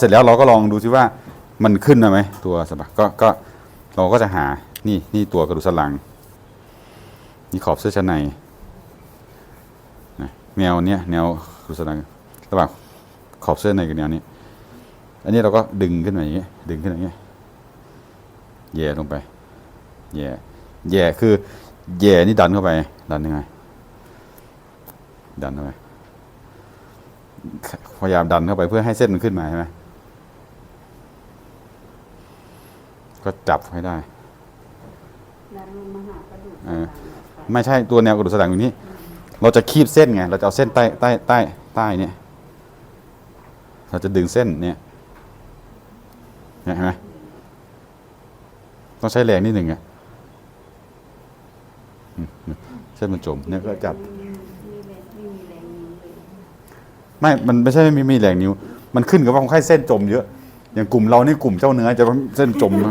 เสร็จแล้วเราก็ลองดูซิว่ามันขึ้นมาไหมตัวสะบักก็ก็เราก็จะหานี่นี่ตัวกระดูกสันหลัง นี่ขอบเสื้อชั้นในนะแนวเนี้ยแนวกระดูกสันหลังระหว่างขอบเสื้อในกับแนวนี้ อันนี้เราก็ดึงขึ้นมาอย่างเงี้ยดึงขึ้นมาอย่างเงี้ยแย่ลงไปแย่แย่คือแย่นี่ดันเข้าไปดันยังไงดันเข้าไปพยายามดันเข้าไปเพื่อให้เส้นมันขึ้นมาใช่ไหม ก็จับให้ได้ดันลงมาหากระดูกเออสันหลังค่ะไม่ใช่ตัวแนวกระดูกสันหลังอยู่นี้ เราจะคีบเส้นไง เราจะเอาเส้นใต้ใต้ใต้ใต้เนี่ย เราจะดึงเส้นเนี่ยเนี่ยเห็นไหมต้องใช้แรงนิดหนึ่งไงอืมเส้นมันจมเนี่ยก็จับมีแรงไม่มีแรงนิ้วเลยไม่ มันไม่ใช่ไม่มีแรงนิ้ว มันขึ้นกับว่าคนไข้เส้นจมเยอะ อย่างกลุ่มเรานี่กลุ่มเจ้าเนื้อจะเส้นจมน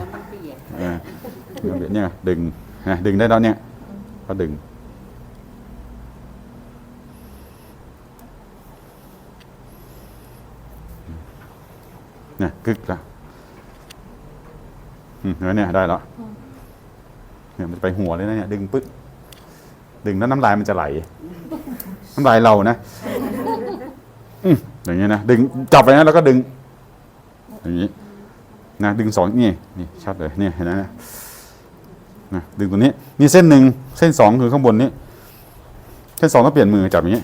ะเออเนี่ยดึงนะดึงได้แล้วเนี่ย ก็ดึง เนี่ยกึกละอืมเห็นไหมเนี่ยได้แล้วเนี่ยมันจะไปหัวเลยนะเนี่ยดึงปึ๊กดึงแล้วน้ำลายมันจะไหล น้ำลายเรานะ อืมอย่างเงี้ยนะดึงจับไปนะแล้วก็ดึง อย่างนี้นะดึงสองนี่นี่ชัดเลยเนี่ยเห็นไหมนะนะดึงตัวนี้ นี่เส้นหนึ่งเส้นสองคือข้างบนนี้ เส้นสองต้องเปลี่ยนมือจับอย่างนี้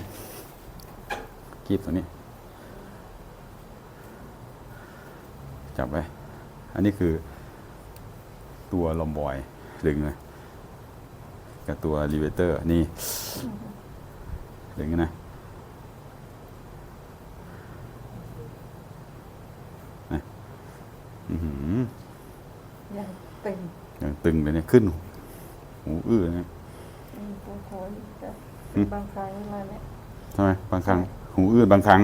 กีบตัวนี้ จับไว้ อันนี้คือ ตัวลมบอยดึงนะกับตัวรีเวเตอร์นี่ดึงนะอื้อหือ ยังเป็น อย่างตึงเลยเนี่ยขึ้น หูอื้อเนี่ยอืมปวดหัวอยู่แต่อืมบางครั้งมาเนี่ยทำไมบางครั้ง หูอื้อบางครั้ง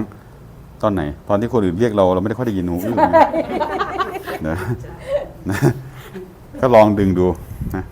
ตอนไหน ตอนที่คนอื่นเรียกเราเราไม่ได้ค่อยได้ยินหูอื้อนะนะนะก็ลองดึงดูนะ